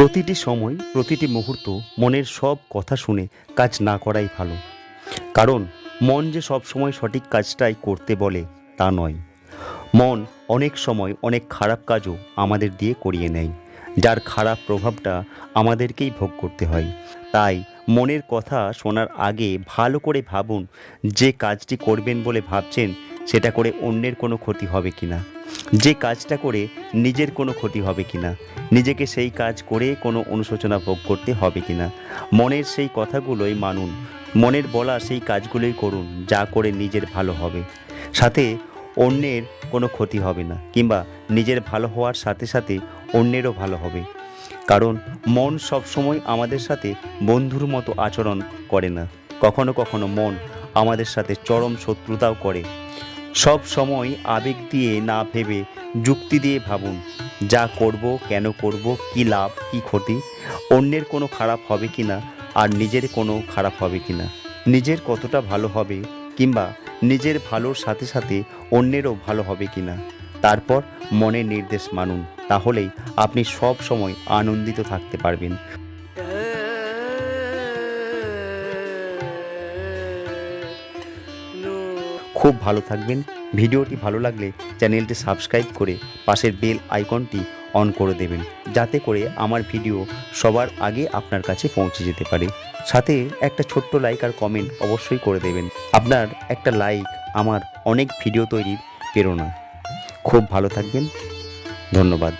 প্রতিটি সময়, প্রতিটি মুহূর্ত মনের সব কথা শুনে কাজ না করাই ভালো। কারণ, মন যে সব সময় সঠিক কাজটাই করতে বলে, তা নয়। মন অনেক সময় অনেক খারাপ কাজও আমাদের দিয়ে করিয়ে নেয়, যার খারাপ প্রভাবটা আমাদেরকেই ভোগ করতে হয়। তাই, মনের কথা শোনার আগে ভালো করে ভাবুন যে কাজটি করবেন বলে ভাবছেন সেটা করে অন্যের কোনো ক্ষতি হবে কি না যে কাজটা করে নিজের কোনো ক্ষতি হবে কিনা? নিজেকে সেই কাজ করে কোনো অনুশোচনা ভোগ করতে হবে কি না মনের সেই কথাগুলোই মানুন। মনের বলা সেই কাজগুলোই করুন, যা করে নিজের ভালো হবে। সাথে অন্যের কোনো ক্ষতি হবে না, কিংবা নিজের ভালো হওয়ার সাথে সাথে অন্যেরও ভালো হবে। কারণ মন সবসময় আমাদের সাথে বন্ধুর মতো আচরণ করে না। কখনো কখনো মন আমাদের সাথে চরম শত্রুতাও করে। সব সময় আবেগ দিয়ে না ভেবে যুক্তি দিয়ে ভাবুন, যা করব, কেন করব, কি লাভ, কি ক্ষতি, অন্যের কোনো খারাপ হবে কি না, আর নিজের কোনো খারাপ হবে কি না। নিজের কতটা ভালো হবে, কিংবা নিজের ভালোর সাথে সাথে অন্যেরও ভালো হবে কি না, তারপর মনের নির্দেশ মানুন। তাহলেই আপনি সব সময় আনন্দিত থাকতে পারবেন। খুব ভালো থাকবেন। ভিডিওটি ভালো লাগলে চ্যানেলটি সাবস্ক্রাইব করে পাশের বেল আইকনটি অন করে দেবেন, যাতে করে আমার ভিডিও সবার আগে আপনার কাছে পৌঁছে যেতে পারে। সাথে একটা ছোট্ট লাইক আর কমেন্ট অবশ্যই করে দেবেন। আপনার একটা লাইক আমার অনেক ভিডিও তৈরির প্রেরণা। খুব ভালো থাকবেন। ধন্যবাদ।